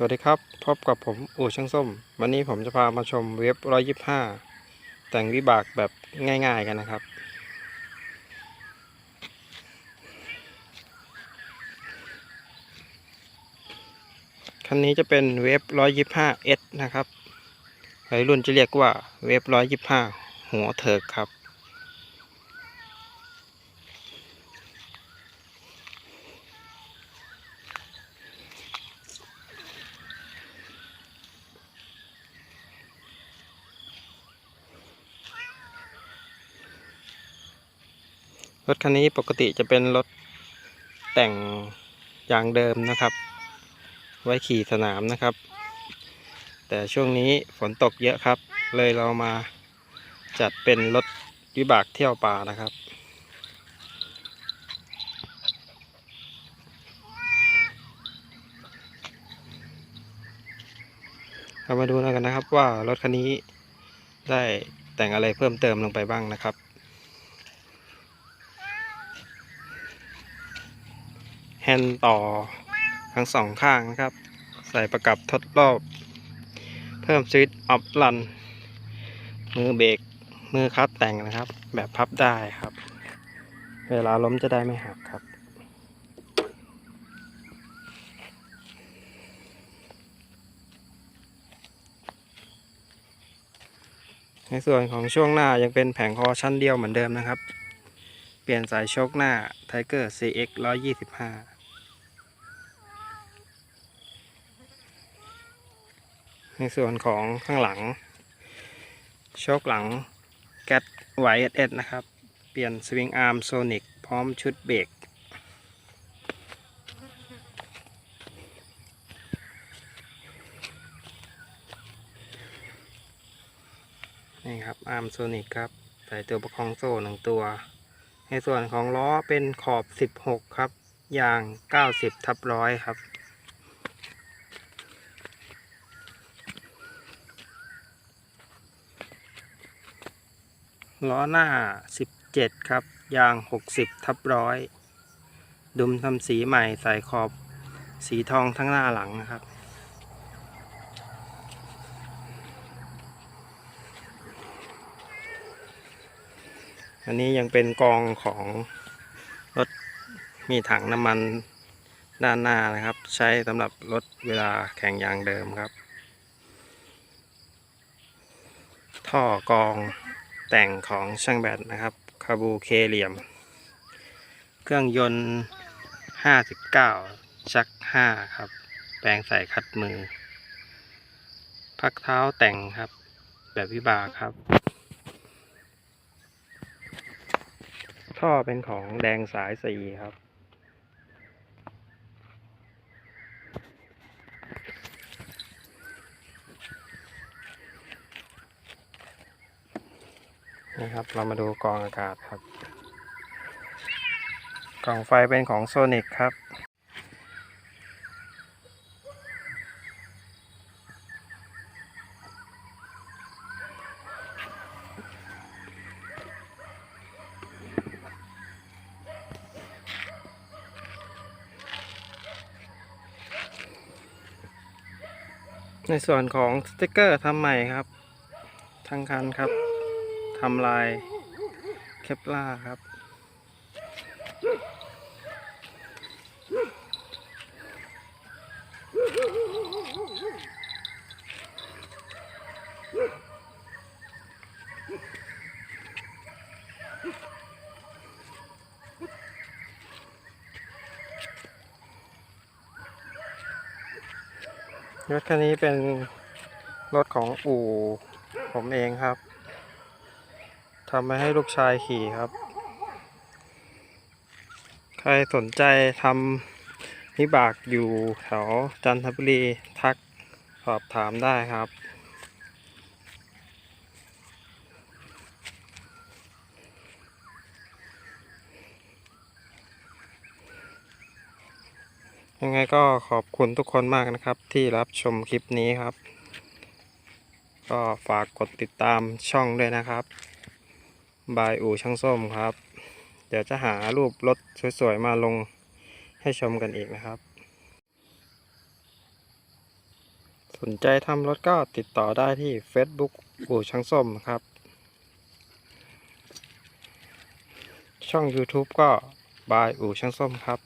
สวัสดีครับ พบกับผมอู่ช่างส้ม วันนี้ผมจะพามาชมเว็บ 125 แต่งวิบากแบบง่ายๆกันนะครับ คันนี้จะเป็นเว็บ 125S นะครับวัยรุ่นจะเรียกว่าเว็บ 125 หัวเถิกครับ รถคันนี้ปกติจะเป็นรถแต่งอย่างเดิมนะครับ ไว้ขี่สนามนะครับ แต่ช่วงนี้ฝนตกเยอะครับ เลยเรามาจัดเป็นรถวิบากเที่ยวป่านะครับ เรามาดูกันนะครับว่ารถคันนี้ได้แต่งอะไรเพิ่มเติมลงไปบ้างนะครับ ฮนด์ต่อทั้งสองข้างนะครับ ใส่ประกับทดรอบ เพิ่มสวิตช์ออฟลัน มือเบรกมือคัดแต่งนะครับ แบบพับได้ครับ เวลาล้มจะได้ไม่หักครับในส่วนของช่วงหน้ายังเป็นแผงคอชั้นเดียวเหมือนเดิมนะครับ เปลี่ยนสายโชคหน้า Tiger CX 125 ในส่วนของข้างหลังโชคหลัง g a t YSS นะครับ เปลี่ยนสวิงอาร์มโซนิกพร้อมชุดเบรกนี่ครับอาร์มโซนิกครับใส่ตัวประคองโซ่หนึ่งตัว ในส่วนของล้อเป็นขอบ 16 ครับ ยาง 90 ทับร้อยครับ ล้อหน้า 17 ครับ ยาง 60 ทับร้อย ดุมทำสีใหม่ใส่ขอบสีทองทั้งหน้าหลังนะครับ อันนี้ยังเป็นกองของรถมีถังน้ำมันด้านหน้านะครับ ใช้สำหรับรถเวลาแข่งยางเดิมครับ ท่อกอง แต่งของช่างแบตนะครับคาบูเคเหลี่ยม เครื่องยนต์ 59 ชัก 5 ครับ แปลงใส่คัดมือ พักเท้าแต่งครับ แบบวิบากครับ ท่อเป็นของแดงสายสีครับ นะครับ เรามาดูกองอากาศครับ กล่องไฟเป็นของโซนิกครับในส่วนของสติกเกอร์ทำใหม่ครับ ทั้งคันครับ ทำลายเคปลาครับ รถคันนี้เป็นรถของอู่ผมเองครับ ทำมาให้ลูกชายขี่ครับ ใครสนใจทำนิบากอยู่แถวจันทบุรีทักสอบถามได้ครับยังไงก็ขอบคุณทุกคนมากนะครับ ที่รับชมคลิปนี้ครับ ก็ฝากกดติดตามช่องด้วยนะครับ บายอู่ช่างส้มครับ เดี๋ยวจะหารูปรถสวยๆมาลงให้ชมกันอีกนะครับ สนใจทำรถก็ติดต่อได้ที่ Facebook อู่ช่างส้มครับ ช่อง YouTube ก็บายอู่ช่างส้มครับ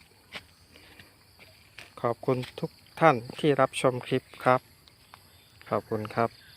ขอบคุณทุกท่านที่รับชมคลิปครับ ขอบคุณครับ